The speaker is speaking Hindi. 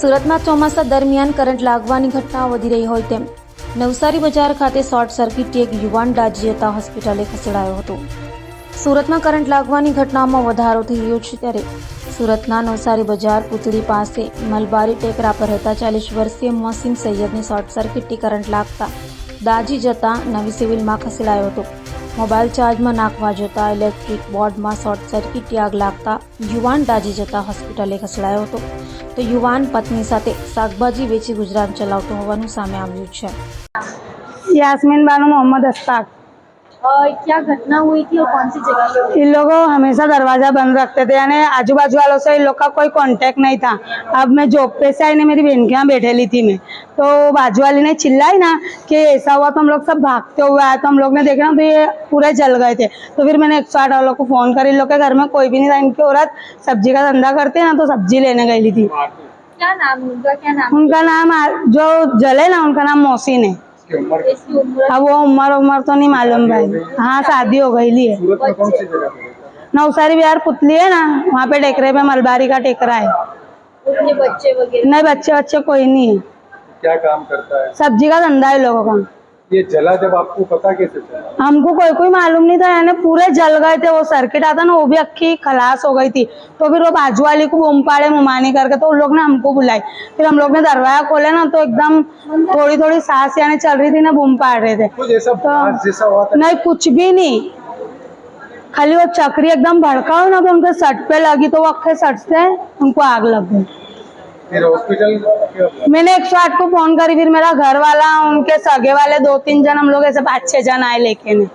સુરતમાં ચોમાસા દરમિયાન કરંટ લાગવાની ઘટના વધી રહી હોય તેમ. નવસારી બજાર ખાતે શોર્ટ સર્કિટથી એક યુવાન દાજી જતા હોસ્પિટલે ખસેડાયો હતો. સુરતમાં કરંટ લાગવાની ઘટનામાં વધારો થઈ રહ્યો છે ત્યારે સુરતના નવસારી બજાર પૂતળી પાસે મલબારી ટેકરા પર રહેતા ચાલીસ વર્ષીય મોસીમ સૈયદને શોર્ટ સર્કિટથી કરંટ લાગતા દાઝી જતા નવી સિવિલમાં ખસેડાયો હતો. મોબાઈલ ચાર્જમાં નાખવા જતાં ઇલેક્ટ્રિક બોર્ડમાં શોર્ટ સર્કિટથી આગ લાગતા યુવાન દાજી જતા હોસ્પિટલે ખસેડાયો હતો. તો યુવાન પત્ની સાથે શાકભાજી વેચી ગુજરાન ચલાવતો હોવાનું સામે આવ્યું છે. યાસ્મીન બાનુ, મોહમ્મદ અસ્તાક. क्या घटना हुई थी और कौन सी जगह पे इन लोगों हमेशा दरवाज़ा बंद रखते थे यानी आजू बाजू वालों से इन लोग का कोई कांटेक्ट नहीं था। अब मैं जॉब पे से आई ने मेरी बहन के यहाँ बैठेली थी मैं। तो बाजू वाली ने चिल्लाई ना कि ऐसा हुआ तो हम लोग सब भागते हुए आए तो हम लोग ने देखा ना तो ये पूरे जल गए थे। तो फिर मैंने एक सौ आठ वालों को फ़ोन कर इन लोग के घर में कोई भी नहीं था इनकी औरत सब्ज़ी का धंधा करते हैं ना तो सब्ज़ी लेने गई थी। क्या नाम उनका? क्या नाम उनका नाम जो जले ना उनका नाम मोहसिन है। इसकी उम्र अब वो उम्र उम्र तो नहीं मालूम भाई। हाँ शादी हो गई है। नवसारी बिहार पुतली है ना वहाँ पे टेकरे पे मलबारी का टेकरा है। उनके बच्चे वगैरह नहीं बच्चे बच्चे कोई नहीं है। क्या काम करता है? सब्ज़ी का धंधा है लोगों का। ये जला जब आपको पता कैसे चला? हमको कोई कोई मालूम नहीं था यानी पूरे जल गए थे वो सर्किट आता ना वो भी अक्की खलास हो गई थी। तो फिर वो बाजू वाली को बूम पाड़े मुमानी करके तो उन लोग ने हमको बुलाई। फिर हम लोग ने दरवाज़ा खोले ना तो एकदम थोड़ी थोड़ी सांस यानी चल रही थी ना बूम पाड़ रहे थे। था? नहीं कुछ भी नहीं। खाली वो चक्री एकदम भड़का हो ना तो उनके सट पे लगी तो वो अक्खे सट से उनको आग लग गई। फिर हॉस्पिटल मैंने एक सौ आठ को फ़ोन करी, फिर मेरा घर वाला उनके सगे वाले दो तीन जन, हम लोग ऐसे पाँच छह जन आए लेके। ने